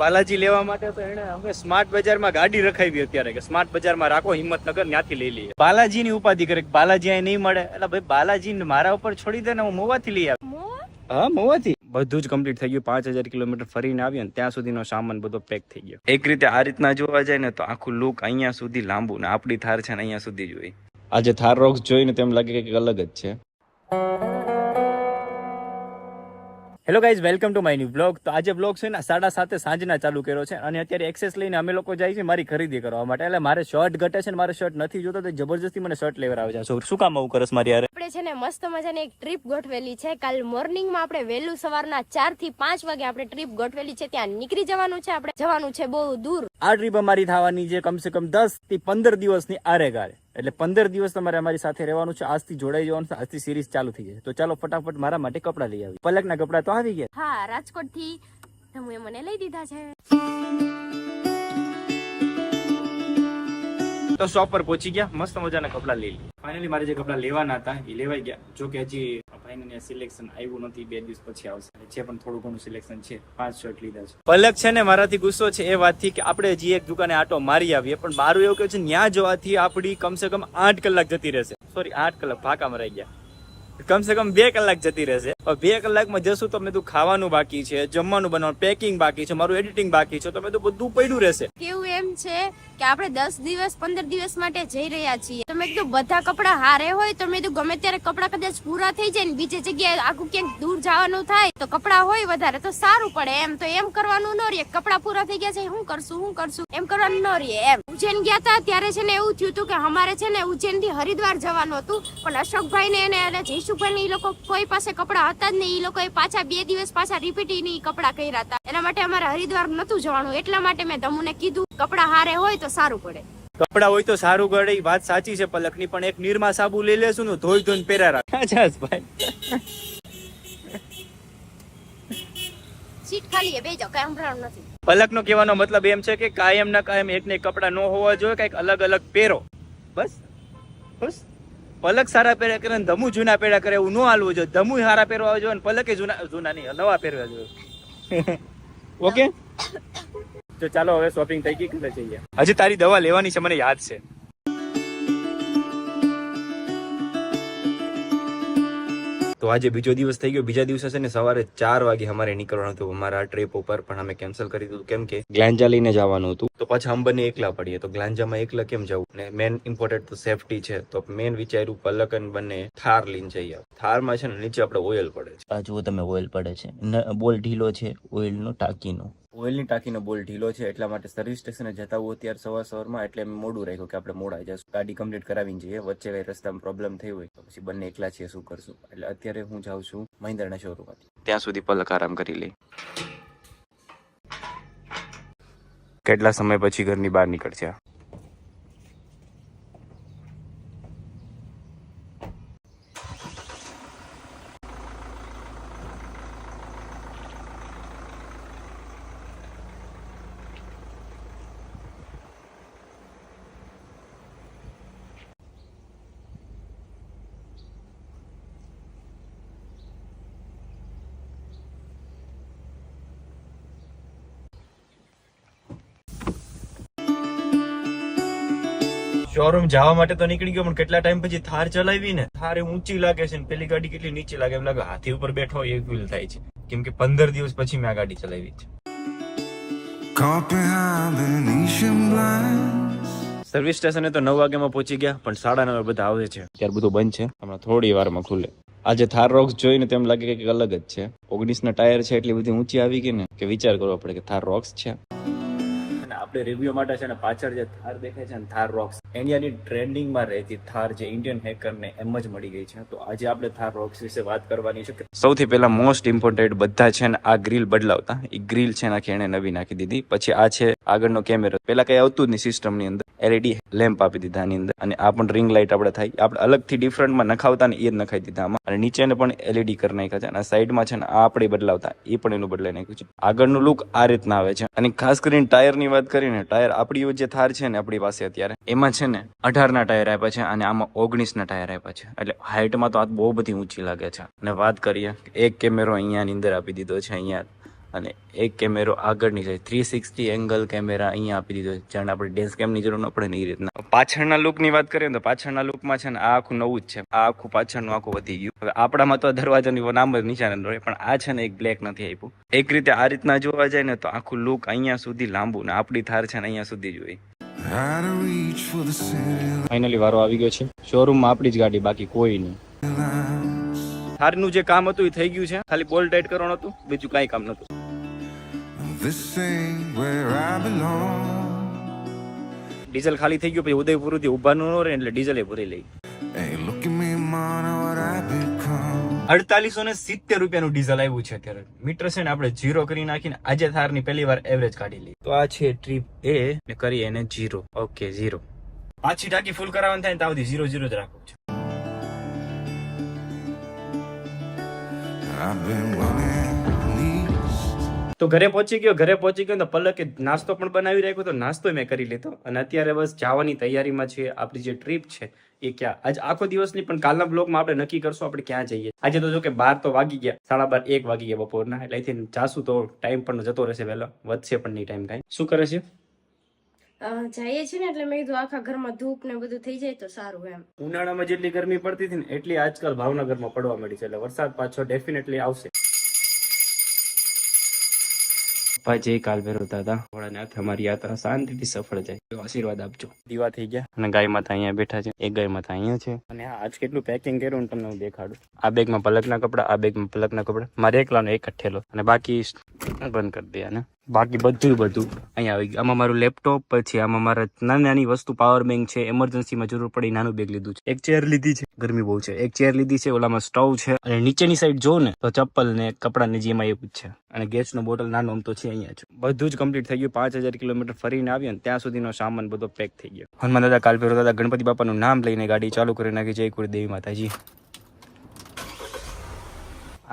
બાલાજી લેવા માટે તો એને હવે સ્માર્ટ બજારમાં ગાડી રખાવી અત્યારે કે સ્માર્ટ બજારમાં રાખો હિંમતનગર ત્યાંથી લઈ લઈએ. બાલાજી ની ઉપાધિ કરે બાલાજી અહીં નહીં મળે? એટલે ભાઈ બાલાજી મારા ઉપર છોડી દે ને હું મોવાથી લઈ આવ્યો હા મોવાથી. બધું જ કમ્પ્લીટ થઈ ગયું. પાંચ હજાર કિલોમીટર ફરીને આવ્યો ને ત્યાં સુધીનો સામાન બધો પેક થઈ ગયો. એક રીતે આ રીતના જોવા જાય ને તો આખું લુક અહીંયા સુધી લાંબુ ને આપણી થાર છે ને અહીંયા સુધી જોઈ આજે થાર રોક્સ જોઈને તેમ લાગે કે અલગ જ છે. Hello guys welcome to my new blog તો આજે બ્લોગ છે ને સાડા સાતે સાંજના ચાલુ કર્યો છે અને અત્યારે એક્સેસ લઈને અમે લોકો જાય છે મારી ખરીદી કરવા માટે. એટલે મારે શર્ટ ઘટે છે ને મારે શર્ટ નથી જોતો તો જબરજસ્તી મને શર્ટ લેવા આવે છે. શું શું કામ આવું કરસ મારી યાર આપણે છે ને મસ્ત મજાની એક ટ્રીપ ગોઠવેલી છે. કાલ મોર્નિંગમાં આપણે વહેલું સવારના ચારથી પાંચ વાગે આપણે ટ્રીપ ગોઠવેલી છે. ત્યાં નીકળી જવાનું છે આપણે. જવાનું છે બહુ દૂર. આ ટ્રીપ અમારી થવાની છે કમસે કમ દસથી પંદર દિવસની આરે ગાળે. એટલે પંદર દિવસ તમારે અમારી સાથે રહેવાનું છે. આજથી જોડાઈ જવાનું છે. આજથી સિરીઝ ચાલુ થઈ જશે તો ચાલો ફટાફટ મારા માટે કપડાં લઈ આવી પલકના કપડાં તો આવી ગયા. હા રાજકોટથી મને લઈ દીધા છે. તો શોપ પર પહોંચી ગયા મસ્ત મજાના કપડાં લઈ લીધા. ફાઇનલી મારે જે કપડાં લેવાના હતા એ લેવાઈ ગયા. જો કે હજી ફાઇનલી સિલેક્શન આવ્યું નથી બે દિવસ પછી આવશે. છે પણ થોડું ઘણું સિલેક્શન છે. પાંચ શર્ટ લીધા છે. પલક છે ને મારાથી ગુસ્સો છે એ વાતથી કે આપણે હજી એક દુકાને આટો મારી આવીએ પણ મારું એવું કે છે ત્યાં જવાથી આપણી કમસે કમ આઠ કલાક જતી રહેશે. સોરી આઠ કલાક ફાંકામાં રહી ગયા. કમસે કમ બે કલાક જતી રહેશે. બે કલાકમાં જશું તો મેં તું ખાવાનું બાકી છે જમવાનું બનાવવાનું પેકિંગ બાકી છે મારું એડિટિંગ બાકી છે તો મેં તો બધું પડ્યું રહેશે. કેવું એમ છે કે આપણે દસ દિવસ, પંદર દિવસ માટે જઈ રહ્યા છીએ. તમે કીધું બધા કપડા હારે હોય, તો મેં કીધું ગમે ત્યારે કપડા કદાચ પૂરા થઈ જાય ને બીજી જગ્યાએ આખું ક્યાંક દૂર જવાનું થાય, તો કપડા હોય વધારે, તો સારું પડે એમ. તો એમ કરવાનું ન રે કપડા પૂરા થઈ ગયા છે શું કરશું શું કરશું. એમ કરવાનું ન રે એમ. ઉજ્જૈન ગયા હતા, ત્યારે છે ને એવું થયું હતું કે અમારે છે ને ઉજ્જૈનથી હરિદ્વાર જવાનું હતું. પણ અશોકભાઈ ને અને જયશુભાઈ ને એ લોકો કોઈ પાસે કપડા હતા જ નહીં. એ લોકોએ પાછા બે દિવસ પાછા રિપીટની કપડા કર્યા હતા. એના માટે અમારે હરિદ્વાર નતું જવાનું. એટલા માટે મેં દમુને કીધું, કપડા હારે હોય તો સારું પડે. કપડા હોય તો સારું ગળે વાત સાચી છે પલકની પણ એક નિરમા સાબુ લઈ લેશું ને ધોઈ ધોઈને પહેરા રાખ. ભાઈ. સીટ ખાલી બે જાવ કઈ સંભળાવાનું નથી. પલકનો કહેવાનો મતલબ એમ છે કે કાયમ ના કાયમ એક ને કપડા ન હોવા જોઈએ કંઈક અલગ અલગ પહેરો. બસ. બસ. પલક સારા પહેરા કરે ને ધમુ જૂના પહેરા કરે એવું ન હાલવું જોઈએ. ધમુ સારા પહેરવા જોઈએ અને પલકે જૂના જૂના નહીં નવા પહેરવા જોઈએ. ઓકે? તો ચાલો હવે શોપિંગ થઈ ગઈ ઘરે જઈએ. હજી તારી દવા લેવાની છે મને યાદ છે. તો આજે બીજો દિવસ થઈ ગયો. બીજા દિવસે છે ને સવારે ચાર વાગે અમારે નીકળવાનું હતું અમારા ટ્રીપ ઉપર પણ અમે કેન્સલ કરી દીધું. કેમ કે ગ્લાંજા લઈને જવાનું હતું. તો પછી અમે બંને એકલા પડીએ. તો ગ્લાંજામાં એકલા કેમ જવું? ને મેન ઇમ્પોર્ટન્ટ તો સેફટી છે. તો મેન વિચાર્યું પલક અને બંને થાર લઈને જઈએ. થારમાં છે ને નીચે આપણે ઓઇલ પડે છે. આ જુઓ તમે ઓઇલ પડે છે. બોલ ઢીલો છે. ઓઇલનો ટાંકીનો. ઓઇલની ટાંકીનો બોલ ઢીલો છે, એટલા માટે સર્વિસ સ્ટેશને જતા હોય ત્યારે સવાર સવારમાં, એટલે અમે મોડું રાખ્યું કે આપણે મોડા જશું. ગાડી કમ્પ્લીટ કરાવીને જઈએ, વચ્ચે કઈ રસ્તામાં પ્રોબ્લેમ થઈ હોય તો પછી બંને એકલા છીએ, શું કરશું? એટલે અત્યારે હું જાઉં છું મહિન્દ્રના શોરૂમમાંથી ત્યાં સુધી પલક આરામ કરી લઈ કેટલા સમય પછી ઘરની બહાર નીકળશે શોરૂમ જવા માટે તો નીકળી ગયો પણ કેટલા ટાઈમ પછી થાર ચલાવી ને થાર એ ઊંચી લાગે છે ને પેલી ગાડી કેટલી નીચી લાગે એમ લાગે હાથી ઉપર બેઠો એ ફીલ થાય છે. કેમ કે પંદર દિવસ પછી મેં આ ગાડી ચલાવી છે. સર્વિસ સ્ટેશને તો નવ વાગ્યામાં પહોંચી ગયા પણ સાડા નવે બધા આવે છે. ત્યારે બધું બંધ છે. હમણાં થોડી વારમાં ખુલે. આજે થાર રોક્સ જોઈને તેમ લાગે કે અલગ જ છે. ઓગણીસ ના ટાયર છે એટલી બધી ઊંચી આવી ગઈ ને કે વિચાર કરવો પડે કે થાર રોક્સ છે. આપણે રિવ્યુ માટે છે ને પાછળ જે થાર દેખાય છે ને, થાર રોક્સ ઇન્ડિયાની ટ્રેન્ડિંગમાં રહેતી થાર જે ઇન્ડિયન હેકરને એમ જ મળી ગઈ છે. તો આજે આપણે થાર રોક્સ વિશે વાત કરવાની છે. સૌથી પહેલા મોસ્ટ ઇમ્પોર્ટન્ટ બધા છે ને આ ગ્રીલ બદલાવતા. એ ગ્રીલ છે નાખી એને નવી નાખી દીધી. પછી આ છે આગળનો કેમેરો પેલા કઈ આવતું જ નહીં સિસ્ટમની અંદર. એલઈડી લેમ્પ આપી દીધા આની અંદર. અને આ પણ રિંગ લાઇટ આપણે થાય. આપણે અલગથી ડિફરન્ટમાં નખાવતા ને એ જ નખાઈ દીધા આમાં. અને નીચેને પણ એલઈડી કરી નાખ્યા છે. અને સાઈડમાં છે ને આ આપણે બદલાવતા. એ પણ એનું બદલાઈ નાખ્યું છે. આગળનું લુક આ રીતના આવે છે. અને ખાસ કરીને ટાયરની વાત કરીને ટાયર આપણી જે થાર છે ને આપણી પાસે અત્યારે. એમાં છે ને અઢાર ના ટાયર આપ્યા છે અને આમાં ઓગણીસ ના ટાયર આપ્યા છે. એટલે હાઇટમાં તો આ બહુ બધી ઊંચી લાગે છે. અને વાત કરીએ, એક કેમેરો અહીંયાની અંદર આપી દીધો છે, અહીંયા અને એક કેમેરો આગળની side three sixty angle camera અહીંયા આપી દીધો છે. જાણે આપણે ડેન્સ કેમની જરૂર ન પડે ને એ રીતના. પાછળના લુકની વાત કરીએ તો પાછળના લુકમાં છે ને આ આખું નવું જ છે. આ આખું પાછળનું આખું વધી ગયું. હવે આપણામાં તો દરવાજાની નામ જ નિશાન રહે પણ આ છે ને એક બ્લેક નથી આપ્યું. એક રીતે આ રીતના જોવા જાય ને તો આખું લુક અહીંયા સુધી લાંબુ ને આપણી થાર છે ને અહીંયા સુધી જોઈ. Out of reach for the city finally વારો આવી ગયો છે. શોરૂમમાં આપણી જ ગાડી બાકી કોઈ નહીં. થારનું જે કામ હતું એ થઈ ગયું છે. ખાલી બોલ ટાઈટ કરવાનું હતું બીજું કાંઈ કામ belong. ડીઝલ ખાલી થઈ ગયું પછી ઉદયપુરથી ઉભાનું ન રહે એટલે ડીઝલ એ ભરી લઈ. અડતાલીસો ને સિત્તેર રૂપિયાનું ડીઝલ આવ્યું છે અત્યારે. મીટર છે ને આપણે જીરો કરી નાખીને આજે થારની પહેલી વાર એવરેજ કાઢી લઈ તો આ છે ટ્રીપ એ ને કરીએ એને જીરો ઓકે જીરો પાછી ટાંકી ફૂલ કરાવવાની થાય ને ત્યાં સુધી ઝીરો જીરો જ રાખવું છે. તો ઘરે પહોંચી ગયો, ઘરે પહોંચી ગયો તો પલકે નાસ્તો પણ બનાવી રાખ્યો તો નાસ્તો મેં કરી લીધો. અને અત્યારે બસ જવાની તૈયારીમાં છે આપણી જે ટ્રીપ છે એ ક્યાં? આજ આખો દિવસની પણ કાલના બ્લોગમાં આપણે નક્કી કરશું આપણે ક્યાં જઈએ. આજે તો જો કે બાર તો વાગી ગયા. સાડા બાર, એક વાગી ગયા બપોરના. એટલે અહીંથી જાશું તો ટાઈમ પણ જતો રહેશે વહેલો. વધશે પણ નહીં ટાઈમ કાંઈ. શું કરે છે? જઈએ છીએ ને એટલે મેં કીધું આખા ઘરમાં ધૂપ ને બધું થઈ જાય તો સારું એમ. ઉનાળામાં જેટલી ગરમી પડતી હતી ને એટલી આજકાલ ભાવનગરમાં પડવા મળી છે એટલે વરસાદ પાછો ડેફિનેટલી આવશે. પપ્પા જે કાલ ભેરવતા હતા ભોળાનાથ અમારી યાત્રા શાંતિથી સફળ જાય. આશીર્વાદ આપજો. દીવા થઈ ગયા. અને ગાય માતા અહીંયા બેઠા છે. એક ગાય માતા અહીંયા છે. અને આજ કેટલું પેકિંગ કર્યું ને તમને હું દેખાડું. આ બેગમાં પલકના કપડા આ બેગમાં પલકના કપડા. મારે એકલાનો એક જ ઠેલો. અને બાકી બંધ કરી દે આને. બાકી બધું બધું. અહીંયા આવી ગયું. આમાં મારું લેપટોપ, પછી આમાં મારા નાની નાની વસ્તુ પાવર બેંક છે એમરજન્સીમાં જરૂર પડી નાનું બેગ લીધું છે. એક ચેર લીધી છે. ગરમી બહુ છે. એક ચેર લીધી છે, ઓલામાં સ્ટવ છે. અને નીચેની સાઈડ જો ને, તો ચપ્પલ ને કપડાની જેમાં એવું જ છે. અને ગેસનો બોટલ નાનો તો છે અહીંયા છે બધું જ કમ્પ્લીટ થઈ ગયું. પાંચ હજાર કિલોમીટર ફરીને આવ્યો ને, ત્યાં સુધીનો સામાન બધો પેક થઈ ગયો. હનુમાન દાદા કાલ ફેરો દાદા, ગણપતિ બાપાનું નામ લઈને ગાડી ચાલુ કરી નાખી. જય કુળ દેવી માતાજી.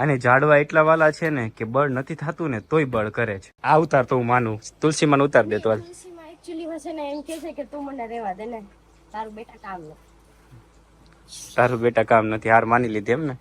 અને ઝાડવા એટલા વાલા છે ને કે બળ નથી થતું ને તોય બળ કરે છે. આ ઉતાર તો હું માનું. તુલસીમાં ઉતાર દેતો છે ને એમ કે છે કે તું મને રહેવા દે ને. તારું બેટા કામ લે તારું બેટા કામ નથી. હાર માની લીધી એમ ને?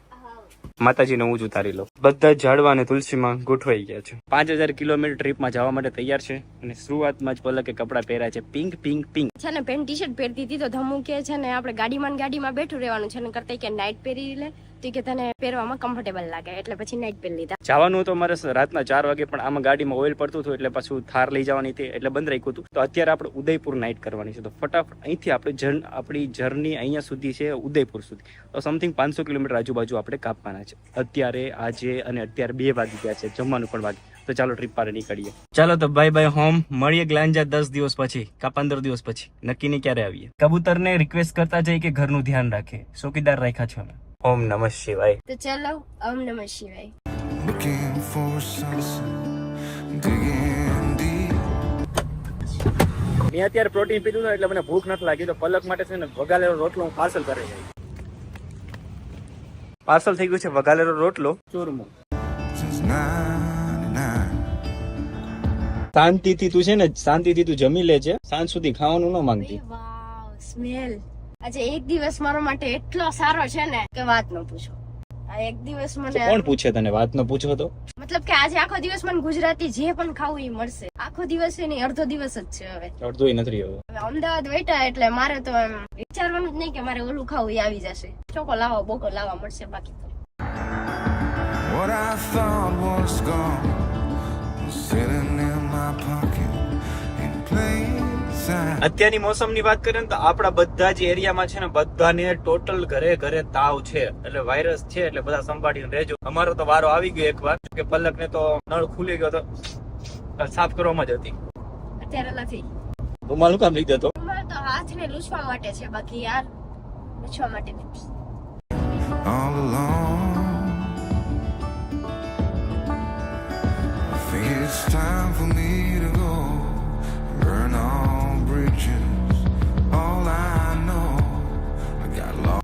માતાજીને હું જ ઉતારી લઉં. બધા ઝાડવા અને તુલસીમાં ગોઠવાઈ ગયા છે. પાંચ હજાર કિલોમીટર ટ્રીપમાં જવા માટે તૈયાર છે અને શરૂઆતમાં જ પલકે કપડાં પહેર્યા છે. Pink pink pink. છે ને પેન્ટ ટી શર્ટ પહેરતી હતી તો ધમુ કે છે ને આપણે ગાડીમાં ગાડીમાં બેઠું રહેવાનું છે ને કરતા કે નાઇટ પહેરી લે. તો કે તને પહેરવામાં કમ્ફર્ટેબલ લાગે એટલે પછી નાઇટ પહેરી લીધા. જવાનું તો મારે રાતના ચાર વાગે પણ આમાં ગાડીમાં ઓઇલ પડતું હતું એટલે પાછું થાર લઈ જવાની હતી એટલે બંધ રાખ્યું હતું. તો અત્યારે આપણે ઉદયપુર નાઇટ કરવાની છે. તો ફટાફટ અહીંથી આપણે જર્ન આપણી જર્ની અહીંયા સુધી છે ઉદયપુર સુધી. તો સમથિંગ પાંચસો કિલોમીટર આજુબાજુ આપણે કાપવાના છે. અત્યારે આજે અને અત્યારે બે વાગી ગયા છે. જમવાનું પણ વાગી તો ચાલો ટ્રીપ પર નીકળીએ. ચાલો તો બાય બાય હોમ મળીએ ગ્લાંજા દસ દિવસ પછી કા પંદર દિવસ પછી. નક્કી નહીં ક્યારે આવીએ. કબૂતરને રિક્વેસ્ટ કરતા જઈએ કે ઘરનું ધ્યાન રાખે. ચોકીદાર રાખ્યા છે અમે. ઓમ નમઃ શિવાય. તો ચલો ઓમ નમઃ શિવાય. મેં અત્યારે પ્રોટીન પીધું ને એટલે મને ભૂખ નથી લાગી. તો પલક માટે છે ને વગાલેલો રોટલો હું પાર્સલ કરી જાય પાર્સલ થઈ ગયું છે વગાલેલો રોટલો. ચૂરમું. Since 99. શાંતિથી તું છે ને શાંતિથી તું જમી લે છે. સાંજ સુધી ખાવાનું ન માંગતી. સ્મેલ. આજે એક દિવસ મારા માટે એટલો સારો છે ને કે વાત ન પૂછો. આ એક દિવસ મને કોણ પૂછે તને? વાત ન પૂછો તો. મતલબ કે આજે આખો દિવસ મને ગુજરાતી જે પણ ખાવું એ મળશે. આખો દિવસ એ નહીં અડધો દિવસ જ છે હવે. અડધો નથી રહ્યો. હવે અમદાવાદ બેઠા એટલે મારે તો એમ વિચારવાનું જ નહીં કે મારે ઓલું ખાવું એ આવી જશે. ચોકો લાવો બોકો લાવવા મળશે બાકી તો. What I thought was gone was sitting in my pocket and plain sight. અત્યારની મોસમની વાત કરીએ ને તો આપણા બધા જ એરિયામાં છે ને બધાને ટોટલ ઘરે ઘરે તાવ છે. એટલે વાયરસ છે એટલે બધા સંભાળીને રહેજો. અમારો તો વારો આવી ગયો એકવાર. કે પલકને તો નળ ખુલી ગયો તો સાફ કરવામાં જ હતી. અત્યારે નથી. રૂમાલ કામ લઈ હતો. રૂમાલ તો હાથને લૂછવા માટે છે બાકી યાર. લૂછવા માટે નથી. All alone. I think it's time for me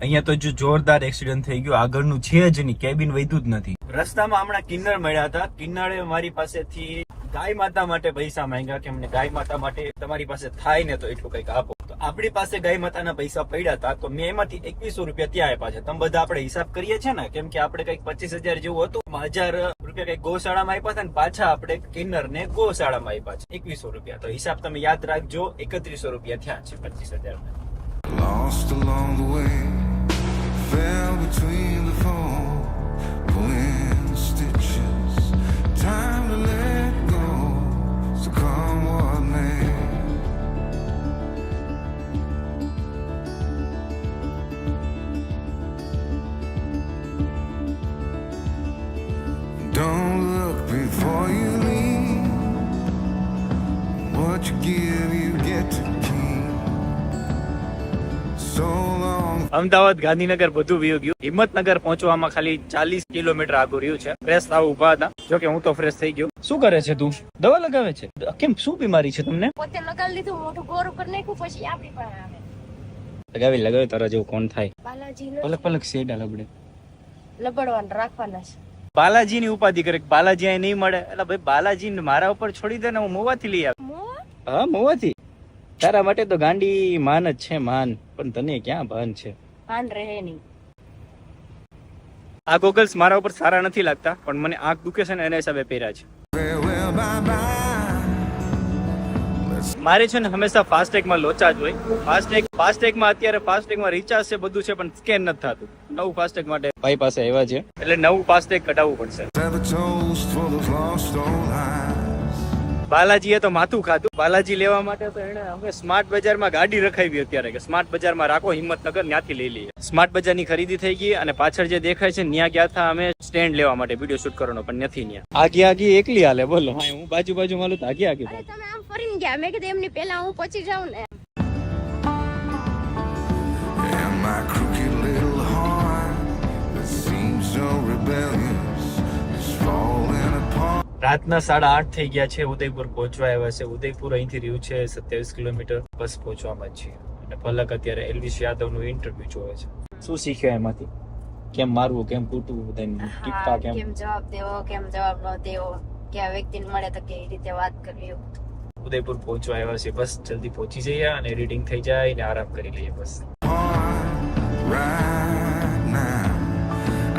અહીંયા તો જો જોરદાર એક્સિડન્ટ થઈ ગયો. આગળનું છે જ નહીં. કેબિન વધ્યું જ નથી. રસ્તામાં હમણાં કિન્નર મળ્યા હતા. કિન્નરે મારી પાસેથી ગાય માતા માટે પૈસા માંગ્યા કે અમને ગાય માતા માટે તમારી પાસે થાય ને તો એટલું કંઈક આપો. તો આપણી પાસે ગાય માતાના પૈસા પડ્યા હતા. તો મેં એમાંથી એકવીસો રૂપિયા ત્યાં આપ્યા છે. તમે બધા આપણે હિસાબ કરીએ છીએ ને? કેમ કે આપણે કંઈક પચીસ હજાર જેવું હતું. હજાર રૂપિયા કંઈક ગૌશાળામાં આપ્યા હતા ને, પાછા આપણે કિન્નર ને ગૌશાળામાં આપ્યા છે. એકવીસો રૂપિયા. તો હિસાબ તમે યાદ રાખજો. એકત્રીસો રૂપિયા થયા છે પચીસ હજાર fell between the foam, pulling Ahmedabad Gandhinagar બધું વયું ગયું. હિંમતનગર પહોંચવામાં ખાલી ચાલીસ કિલોમીટર આગળ રહ્યું છે. ફ્રેશ આવું ઊભા હતા. જો કે હું તો ફ્રેશ થઈ ગયો. શું કરે છે તું? દવા લગાવે છે? કેમ શું બીમારી છે તમને? પોતે લગાવી લીધું મોટું ગોરું કરી નાખ્યું પછી આપણી પાસે આવે. લગાવી લગાવી તારા જેવું કોણ થાય? બાલાજી પલક પલક શેડા લબડે. લબડવાન રાખવાના છે. બાલાજી ની ઉપાધિ કરે બાલાજી અહીં નહીં મળે? એટલે ભાઈ બાલાજી મારા ઉપર છોડી દે ને હું મોવાથી લઈ આવ? હા મોવાથી. તારા માટે તો ગાંડી માન જ છે માન. પણ તને ક્યાં ભાન છે? ભાન રહે નહીં. આ ગોગલ્સ મારા ઉપર સારા નથી લાગતા પણ મને આંખ દુખે છે ને એના હિસાબે પહેર્યા છે. મારે છે ને હંમેશા ફાસ્ટેગમાં લોચા જ હોય. ફાસ્ટેગ ફાસ્ટેગમાં અત્યારે ફાસ્ટેગમાં રિચાર્જ છે બધું છે પણ સ્કેન નથી થતું. નવું ફાસ્ટેગ માટે ભાઈ પાસે આવ્યા છે. એટલે નવું ફાસ્ટેગ કઢાવવું પડશે. બાલાજીએ તો માથું ખાધું. બાલાજી લેવા માટે તો એને હવે સ્માર્ટ બજારમાં ગાડી રખાવી અત્યારે કે સ્માર્ટ બજારમાં રાખો, હિંમતનગર ત્યાંથી લઈ લઈએ. સ્માર્ટ બજારની ખરીદી થઈ ગઈ અને પાછળ જે દેખાય છે ત્યાં ગયા હતા અમે સ્ટેન્ડ લેવા માટે, વીડિયો શૂટ કરવાનો, પણ નથી ત્યાં આગી આગી એકલી હાલે, બોલો. હું બાજુ બાજુ માલું તો આગી આગી તમે આમ ફરીને ગયા, મેં કીધું એમની પહેલા હું પહોંચી જાઉં ને. રાતના સાડા આઠ થઈ ગયા છે. ઉદયપુર પહોંચવા આવ્યા છે. ઉદયપુર અહીંથી રહ્યું છે સત્યાવીસ કિલોમીટર. બસ પહોંચવામાં જ છીએ અને પલક અત્યારે એલવીસ યાદવનું ઇન્ટરવ્યુ જોવે છે. શું શીખ્યો એમાંથી? કેમ મારવું કેમ કૂટવું બધાને કેમ? કેમ જવાબ દેવો કેમ જવાબ ન દેવો કયા વ્યક્તિને મળે તો કેવી રીતે વાત કરવી. ઉદયપુર પહોંચવા આવ્યા છે. બસ જલ્દી પહોંચી જઈએ અને રીડિંગ થઈ જાય ને આરામ કરી લઈએ બસ. Right now,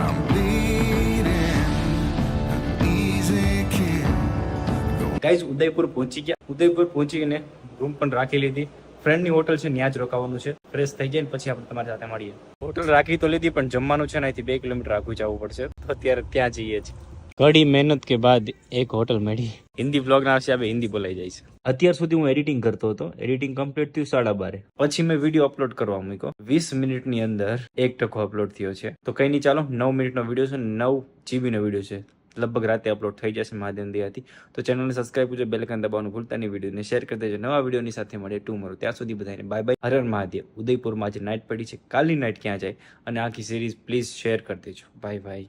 I'm bleeding guys Udaipur પહોંચી ગયા. ઉદયપુર પહોંચીને રૂમ પણ રાખી લીધી. ફ્રેન્ડની હોટલ છે ત્યાં જ રોકાવાનું છે. ફ્રેશ થઈ જાય ને પછી આપણે તમારી સાથે મળીએ. હોટલ રાખી તો લીધી પણ જમવાનું છે ને અહીંથી બે કિલોમીટર આગળ જવું પડશે. તો અત્યારે ત્યાં જઈએ છીએ. ઘડી મહેનત કે બાદ એક હોટલ મળી. હિન્દી બ્લોગ ના હિસાબે હિન્દી બોલાઈ જાય છે. અત્યાર સુધી હું એડિટિંગ કરતો હતો. એડિટિંગ કમ્પ્લીટ થયું સાડા બારે. પછી મેં વીડિયો અપલોડ કરવા મૂક્યો. વીસ મિનિટની અંદર એક ટકો અપલોડ થયો છે. તો કઈ નહીં ચાલો નવ મિનિટનો વીડિયો છે નવ જીબીનો વીડિયો છે. લગભગ રાતે અપલોડ થઈ જશે મહાદેવ દયાથી. તો ચેનલને સબસ્ક્રાઇબ કરજો બેલકન દબાવવાનું ભૂલતા નહીં. વિડીયોને શેર કરી દેજો. નવા વિડીયોની સાથે મળે ટુ મરો ત્યાં સુધી બધાને બાય બાય હરર મહાદેવ. ઉદયપુરમાં આજે નાઇટ પડી છે. કાલની નાઇટ ક્યાં જાય? અને આખી સિરીઝ પ્લીઝ શેર કરી દેજો. Bye bye